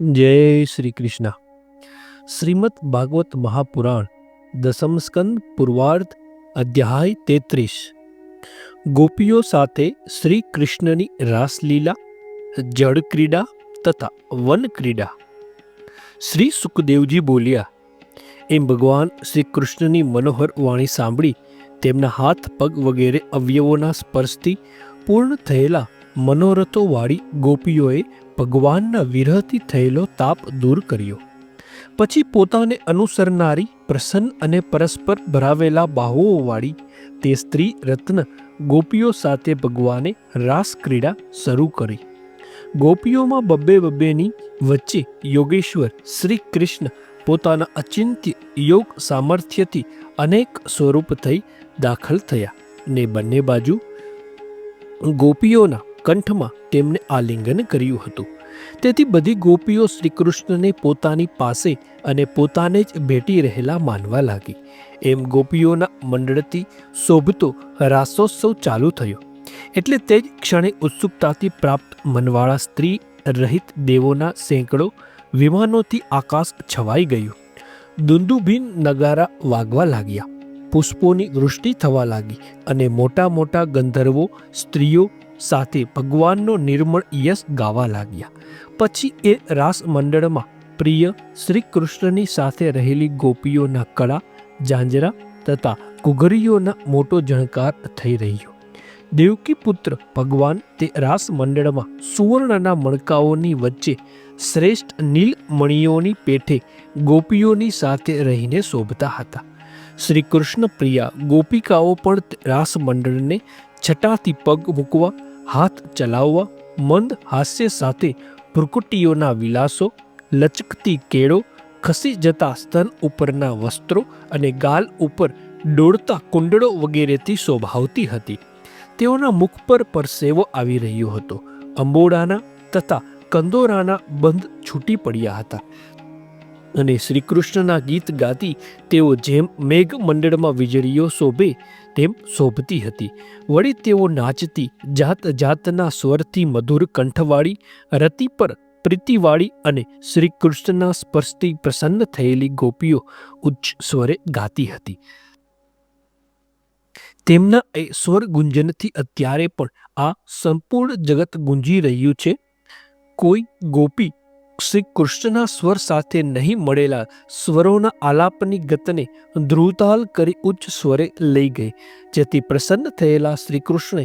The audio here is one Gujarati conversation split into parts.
જય શ્રી કૃષ્ણ. શ્રીમદ ભાગવત મહાપુરાણ, દસમ સ્કંદ, પૂર્વાર્ધ, અધ્યાય તેત્રીસ. ગોપીઓ સાથે શ્રી કૃષ્ણની રાસલીલા જળ ક્રીડા તથા વન ક્રીડા શ્રી સુખદેવજી બોલ્યા, એમ ભગવાન શ્રી કૃષ્ણની મનોહર વાણી સાંભળી તેમના હાથ પગ વગેરે અવયવોના સ્પર્શથી પૂર્ણ થયેલા મનોરથોવાળી ગોપીઓએ ભગવાનના વિરહથી થયેલો તાપ દૂર કર્યો. પછી પોતાને અનુસરનારી પ્રસન્ન અને પરસ્પર ભરાવેલા બાહુઓવાળી તે સ્ત્રી રત્ન ગોપીઓ સાથે ભગવાને રાસ ક્રીડા શરૂ કરી. ગોપીઓમાં બબ્બે બબ્બેની વચ્ચે યોગેશ્વર શ્રી કૃષ્ણ પોતાના અચિંત્ય યોગ સામર્થ્યથી અનેક સ્વરૂપ થઈ દાખલ થયા ને બંને બાજુ ગોપીઓના કંઠમાં તેમને આલિંગન કર્યું હતું. તેથી બધી ગોપીઓ શ્રીકૃષ્ણને પોતાની પાસે અને પોતાને જ ભેટી રહેલા માનવા લાગી. એમ ગોપીઓના મંડળથી શોભતો રાસોત્સવ ચાલુ થયો. એટલે તે જ ક્ષણે ઉત્સુકતાથી પ્રાપ્ત મનવાળા સ્ત્રી રહિત દેવોના સેંકડો વિમાનોથી આકાશ છવાઈ ગયું. દુંદુભીન નગારા વાગવા લાગ્યા. પુષ્પોની વૃષ્ટિ થવા લાગી અને મોટા મોટા ગંધર્વો, સ્ત્રીઓ સાથે ભગવાનનો નિર્મળ યશ ગાવા લાગ્યા. પછી એ રાસ મંડળમાં પ્રિય શ્રી કૃષ્ણની સાથે રહેલી ગોપીઓના કળા, ઝાંઝરા તથા ઘુઘરીઓના મોટો જણકાર થઈ રહ્યો. દેવકી પુત્ર ભગવાન તે રાસ મંડળમાં સુવર્ણના મણકાઓની વચ્ચે શ્રેષ્ઠ નીલમણીઓની પેઠે ગોપીઓની સાથે રહીને શોભતા હતા. શ્રી કૃષ્ણ પ્રિયા ગોપિકાઓ પણ રાસ મંડળને છટાથી પગ મૂકવા હાથ ચલાવવા, મંદ હાસ્ય સાથે ભ્રુકુટીઓના વિલાસો, લચકતી કેળો, ખસી જતા સ્તન ઉપરના વસ્ત્રો અને ગાલ ઉપર દોડતા કુંડળો વગેરેથી શોભાવતી હતી. તેઓના મુખ પર પરસેવો આવી રહ્યો હતો. અંબોડાના તથા કંદોરાના બંધ છૂટી પડ્યા હતા. અને શ્રી કૃષ્ણના ગીત ગાતી તેઓ જેમ મેઘ મંડળમાં વીજળીઓ શોભે, તેમ શોભતી હતી. વળી તેઓ નાચતી જાત જાતના સ્વરથી મધુર કંઠવાળી, રતિ પર પ્રીતિવાળી અને શ્રી કૃષ્ણના સ્પર્શથી પ્રસન્ન થયેલી ગોપીઓ ઉચ્ચ સ્વરે ગાતી હતી. તેમના એ સ્વર ગુંજનથી અત્યારે પણ આ સંપૂર્ણ જગત ગુંજી રહ્યું છે. કોઈ ગોપી શ્રી કૃષ્ણના સ્વર સાથે નહીં મળેલા સ્વરોના આલાપની ગતને ધ્રુવતાલ કરી ઉચ્ચ સ્વરે લઈ ગઈ, જેથી પ્રસન્ન થયેલા શ્રી કૃષ્ણે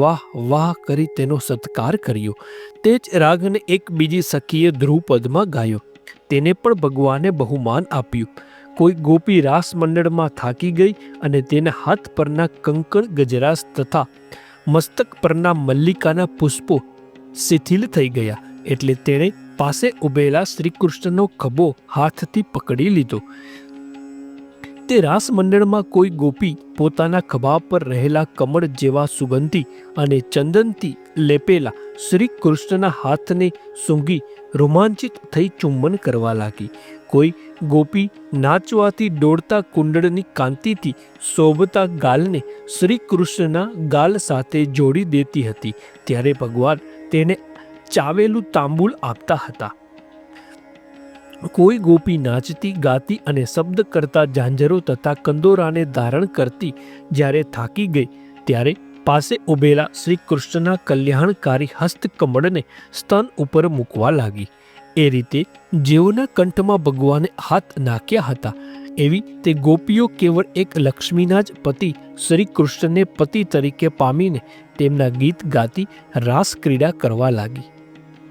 વાહ વાહ કરી તેનો સત્કાર કર્યો. તે જ રાગને એક બીજી સખીએ ધ્રુવપદમાં ગાયો. તેને પણ ભગવાને બહુમાન આપ્યું. કોઈ ગોપી રાસ મંડળમાં થાકી ગઈ અને તેના હાથ પરના કંકણ ગજરાસ તથા મસ્તક પરના મલ્લિકાના પુષ્પો શિથિલ થઈ ગયા, એટલે તેણે પાસે ઉભેલા શ્રી કૃષ્ણનો ખભો હાથથી પકડી લીધો. તે રાસ મંડળમાં કોઈ ગોપી પોતાના ખભા પર રહેલા કમળ જેવા સુગંધી અને ચંદનથી લેપેલા શ્રી કૃષ્ણના હાથને સૂંઘી રોમાંચિત થઈ ચુંબન કરવા લાગી. કોઈ ગોપી નાચવાથી દોડતા કુંડળની કાંતિથી શોભતા ગાલને શ્રી કૃષ્ણના ગાલ સાથે જોડી દેતી હતી. ત્યારે ભગવાન તેને ચાવેલું તાંબુલ આપતા હતા. કોઈ ગોપી નાચતી, ગાતી અને શબ્દ કરતા ઝાંઝરો તથા કંદોરાને ધારણ કરતી જ્યારે થાકી ગઈ, ત્યારે પાસે ઉભેલા શ્રી કૃષ્ણના કલ્યાણકારી હસ્તકમળને સ્તન ઉપર મૂકવા લાગી. એ રીતે જેઓના કંઠમાં ભગવાને હાથ નાખ્યા હતા, એવી તે ગોપીઓ કેવળ એક લક્ષ્મીના જ પતિ શ્રી કૃષ્ણને પતિ તરીકે પામીને તેમના ગીત ગાતી રાસ ક્રીડા કરવા લાગી.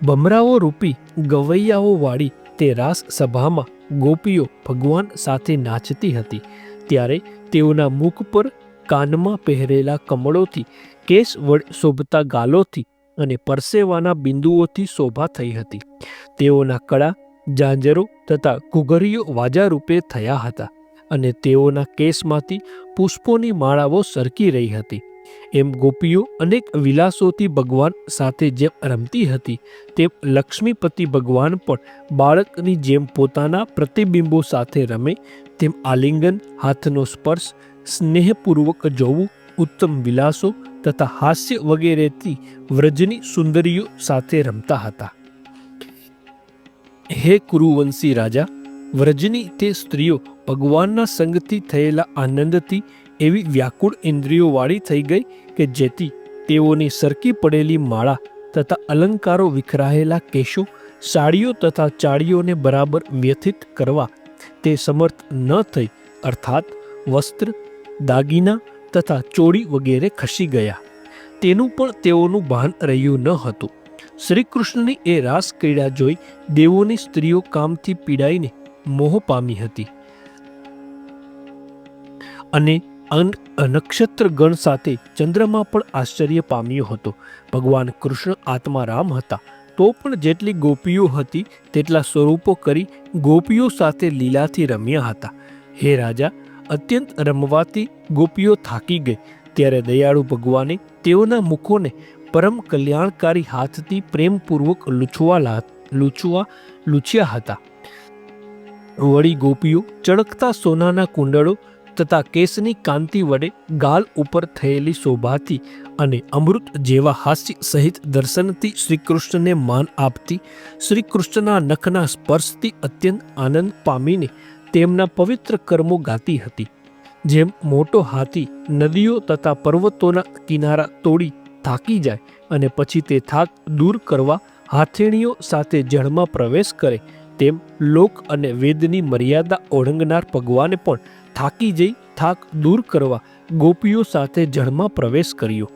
બમરાઓ રૂપી ગવૈયાઓ વાળી તે રાસ સભામાં ગોપીઓ ભગવાન સાથે નાચતી હતી. ત્યારે તેઓના મુખ પર કાનમાં પહેરેલા કમળોથી કેસ વડ શોભતા ગાલોથી અને પરસેવાના બિંદુઓથી શોભા થઈ હતી. તેઓના કળા જાંજરો તથા ઘુઘરીઓ વાજા રૂપે થયા હતા અને તેઓના કેસમાંથી પુષ્પોની માળાઓ સરકી રહી હતી. એમ ગોપીઓ અનેક વિલાસોથી ભગવાન સાથે જેમ રમતી હતી, તેમ લક્ષ્મીપતિ ભગવાન પણ બાળકની જેમ પોતાના પ્રતિબિંબો સાથે રમે, તેમ આલિંગન, હાથનો સ્પર્શ, સ્નેહપૂર્વક જોવું, ઉત્તમ વિલાસો તથા હાસ્ય વગેરેથી વ્રજની સુંદરીઓ સાથે રમતા હતા. હે કુરુવંશી રાજા, વ્રજની તે સ્ત્રીઓ ભગવાનના સંગથી થયેલા આનંદથી એવી વ્યાકુળ ઇન્દ્રિયોવાળી થઈ ગઈ કે જેથી તેઓની સરકી પડેલી માળા તથા અલંકારો વિખરાયેલા કેશો, સાડીઓ તથા ચાળીઓને બરાબર વ્યથિત કરવા તે સમર્થ ન થઈ, અર્થાત વસ્ત્ર, દાગીના તથા ચોરી વગેરે ખસી ગયા. તેનું પણ તેઓનું ભાન રહ્યું ન હતું. શ્રી કૃષ્ણની એ રાસ ક્રીડા જોઈ દેવોની સ્ત્રીઓ કામથી પીડાઈને મોહ પામી હતી. અને અન- નક્ષત્ર ગણ સાથે ચંદ્રમાં પણ આશ્ચર્ય પામ્યો હતો. ભગવાન કૃષ્ણ આત્મા રામ હતા. તો પણ જેટલી ગોપીઓ હતી, તેટલા સ્વરૂપો કરી ગોપીઓ સાથે લીલાથી રમ્યા હતા. હે રાજા, અત્યંત રમવાથી ગોપીઓ થાકી ગઈ. ત્યારે દયાળુ ભગવાને તેઓના મુખોને પરમ કલ્યાણકારી હાથથી પ્રેમપૂર્વક લૂછવા લૂછવા લૂછ્યા હતા. વળી ગોપીઓ ચળકતા સોનાના કુંડળો તથા કેસની કાંતિ વડે ગાલ ઉપર થયેલી શોભાથી અને અમૃત જેવા હાસ્ય સહિત દર્શનથી શ્રીકૃષ્ણને માન આપતી, શ્રીકૃષ્ણના નખના સ્પર્શથી અત્યંત આનંદ પામીને તેમના પવિત્ર કર્મો ગાતી હતી. જેમ મોટો હાથી નદીઓ તથા પર્વતોના કિનારા તોડી થાકી જાય અને પછી તે થાક દૂર કરવા હાથેણીઓ સાથે જળમાં પ્રવેશ કરે, તેમ લોક અને વેદની મર્યાદા ઓળંગનાર ભગવાને પણ થાકી જઈ, થાક દૂર કરવા ગોપીઓ સાથે જળમાં પ્રવેશ કર્યો.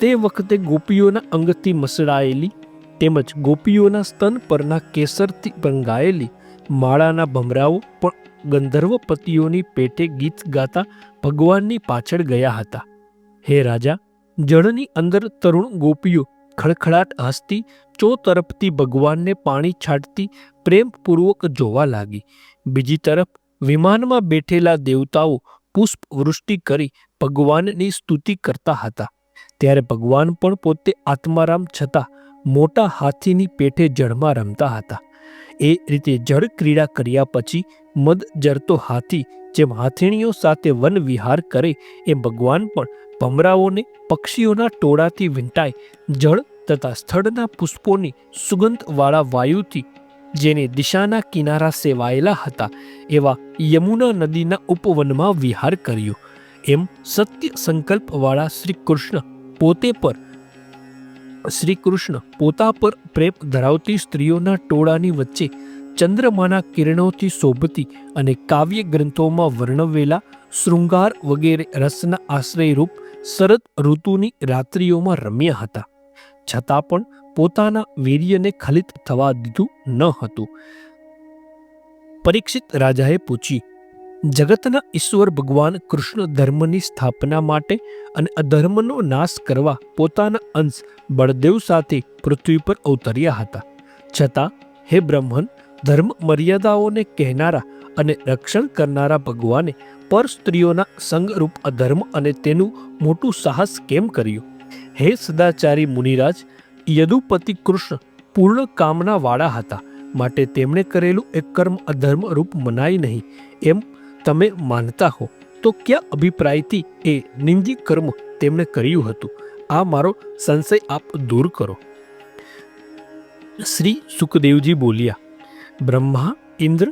તે વખતે ગોપીઓના અંગથી મસળાયેલી તેમજ ગોપીઓના સ્તન પરના કેસરથી રંગાયેલી માળાના ભમરાઓ પણ ગંધર્વ પતિઓની પેટે ગીત ગાતા ભગવાનની પાછળ ગયા હતા. હે રાજા, જળની અંદર તરુણ ગોપીઓ ખડખડાટ હસતી, ચો તરફથી ભગવાનને પાણી છાંટતી પ્રેમપૂર્વક જોવા લાગી. બીજી તરફ વિમાનમાં બેઠેલા દેવતાઓ પુષ્પવૃષ્ટિ કરી ભગવાનની સ્તુતિ કરતા હતા. ત્યારે ભગવાન પણ પોતે આત્મારામ છતાં મોટા હાથીની પેઠે જળમાં રમતા હતા. એ રીતે જળ ક્રીડા કર્યા પછી મદ જરતો હાથી જેમ હાથીણીઓ સાથે વન વિહાર કરે એમ ભગવાન પણ ભમરાઓને પક્ષીઓના ટોળાથી વીંટાય જળ તથા સ્થળના પુષ્પોની સુગંધવાળા વાયુથી જેને દિશાના કિનારા સેવાયેલા હતા, એવા યમુના નદીના ઉપવનમાં વિહાર કર્યો. એમ સત્ય સંકલ્પવાળા શ્રી કૃષ્ણ પોતે પર, શ્રી કૃષ્ણ પોતા પર પ્રેમ ધરાવતી સ્ત્રીઓના ટોળાની વચ્ચે ચંદ્રમાના કિરણોથી શોભતી અને કાવ્ય ગ્રંથોમાં વર્ણવેલા શૃંગાર વગેરે રસના આશ્રયરૂપ શરદ ઋતુની રાત્રિઓમાં રમ્યા હતા. છતાં પણ પોતાના વીર્યને ખલિત થવા દીધું ન હતું. પરીક્ષિત રાજાએ પૂછ્યું જગતના ઈશ્વર ભગવાન કૃષ્ણ ધર્મની સ્થાપના માટે અને અધર્મનો નાશ કરવા પોતાના અંશ બળદેવ સાથે પૃથ્વી પર અવતર્યા હતા. છતાં, હે બ્રહ્મન, ધર્મ મર્યાદાઓને કહેનારા અને રક્ષણ કરનારા ભગવાને પર સ્ત્રીઓના સંગરૂપ અધર્મ અને તેનું મોટું સાહસ કેમ કર્યું? હે સદાચારી મુનિરાજ, યદુપતિ કૃષ્ણ પૂર્ણ કામનાવાળા હતા, માટે તેમણે કરેલું એક કર્મ અધર્મ રૂપ મનાય નહીં. એમ તમે માનતા હો, તો ક્યાં અભિપ્રાયથી એ નિંદી કર્મ તેમણે કર્યું હતું? આ મારો સંશય આપ દૂર કરો. શ્રી સુખદેવજી બોલ્યા, બ્રહ્મા, ઇન્દ્ર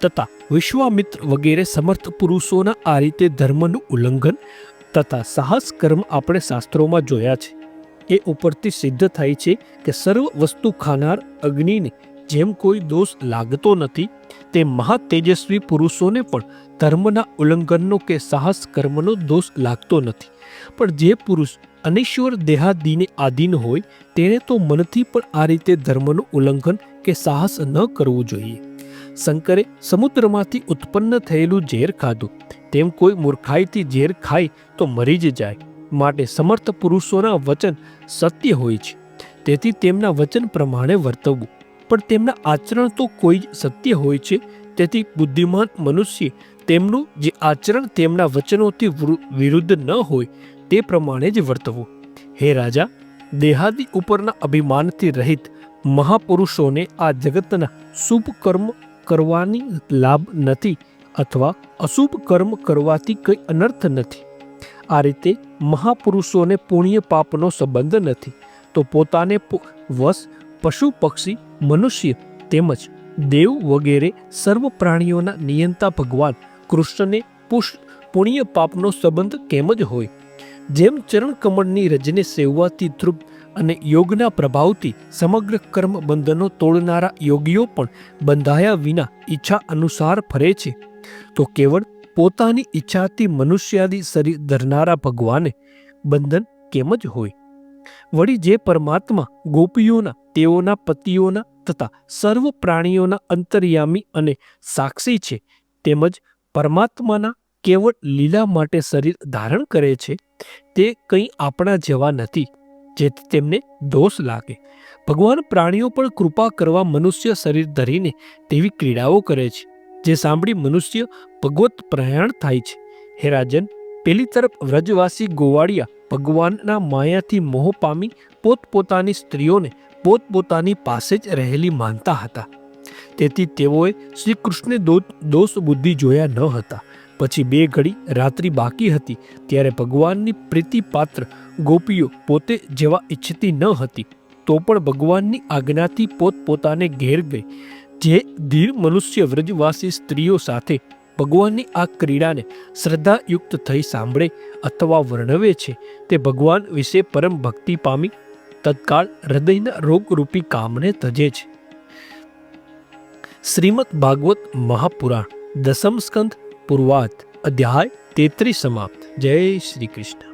તથા વિશ્વામિત્ર વગેરે સમર્થ પુરુષોના આ રીતે ધર્મનું ઉલ્લંઘન તથા સાહસ કર્મ આપણે શાસ્ત્રોમાં જોયા છે. એ ઉપરથી સિદ્ધ થાય છે કે સર્વ વસ્તુ ખાનાર અગ્નિને જેમ કોઈ દોષ લાગતો નથી તે મહા તેજસ્વી પુરુષોને પણ ધર્મના ઉલ્લંઘનનો કે સાહસ કર્મનો દોષ લાગતો નથી. પણ જે પુરુષ અનિશ્વર દેહાદીને આધીન હોય તેણે તો મનથી પણ આ રીતે ધર્મનું ઉલ્લંઘન કે સાહસ ન કરવું જોઈએ. શંકરે સમુદ્રમાંથી ઉત્પન્ન થયેલું ઝેર ખાધું. તેમ કોઈ મૂર્ખાઈથી ઝેર ખાય તો મરી જ જાય. માટે સમર્થ પુરુષોના વચન સત્ય હોય છે. તેથી તેમના વચન પ્રમાણે વર્તવવું પણ તેમના આચરણ તો કોઈ જ સત્ય હોય છે. તેથી બુદ્ધિમાન મનુષ્ય તેમનું જે આચરણ તેમના વચનોથી વિરુદ્ધ ન હોય, તે પ્રમાણે જ વર્તવું. હે રાજા, દેહાદી ઉપરના અભિમાનથી રહિત મહાપુરુષોને આ જગતના શુભ કર્મ કરવાની લાભ નથી અથવા અશુભ કર્મ કરવાથી કંઈ અનર્થ નથી. આ રીતે મહાપુરુષોને પુણ્ય પાપનો સંબંધ નથી. તો પોતાને વશ, પશુ, પક્ષી, મનુષ્ય તેમજ દેવ વગેરે સર્વ પ્રાણીઓના નિયંતા ભગવાન કૃષ્ણને પુષ પુણ્ય પાપનો સંબંધ કેમ જ હોય? જેમ ચરણ કમળની રજને સેવવાથી તૃપ્ત અને યોગના પ્રભાવથી સમગ્ર કર્મ બંધનો તોડનારા યોગીઓ પણ બંધાયા વિના ઈચ્છા અનુસાર ફરે છે. તો કેવળ પોતાની ઈચ્છાથી મનુષ્યાદી શરીર ધરનારા ભગવાને બંધન કેમ જ હોય? વળી જે પરમાત્મા ગોપીઓના, તેઓના પતિઓના તથા સર્વ પ્રાણીઓના અંતર્યામી અને સાક્ષી છે, તેમજ પરમાત્માના કેવળ લીલા માટે શરીર ધારણ કરે છે, તે કંઈ આપણા જેવા નથી. જેથી તેમને દોષ લાગે. ભગવાન પ્રાણીઓ પર કૃપા કરવા મનુષ્ય શરીર ધરીને તેવી ક્રીડાઓ કરે છે, જે સાંભળી મનુષ્ય ભગવત પ્રયાણ થાય છે. હે રાજન, પેલી તરફ વ્રજવાસી ગોવાળિયા ભગવાનના માયાથી મોહ પામી પોતપોતાની સ્ત્રીઓને પોતપોતાની પાસે જ રહેલી માનતા હતા. તેથી તેઓએ શ્રી કૃષ્ણે દો- દોષ બુદ્ધિ જોયા ન હતા. પછી બે ઘડી રાત્રિ બાકી હતી ત્યારે ભગવાનની પ્રીતિપાત્ર ગોપીઓ પોતે જેવા ઈચ્છતી ન હતી. તો પણ ભગવાનની આજ્ઞાથી પોતપોતાને ઘેર ગઈ. જે ધીર મનુષ્ય વ્રજવાસી સ્ત્રીઓ સાથે ભગવાનની આ ક્રીડાને શ્રદ્ધાયુક્ત થઈ સાંભળે અથવા વર્ણવે છે તે ભગવાન વિશે પરમ ભક્તિ પામી તત્કાળ હૃદયના રોગરૂપી કામને તજે છે. શ્રીમદ ભાગવત મહાપુરાણ દસમ સ્કંદ પૂર્વાત અધ્યાય તેત્રીસ સમાપ્ત. જય શ્રી કૃષ્ણ.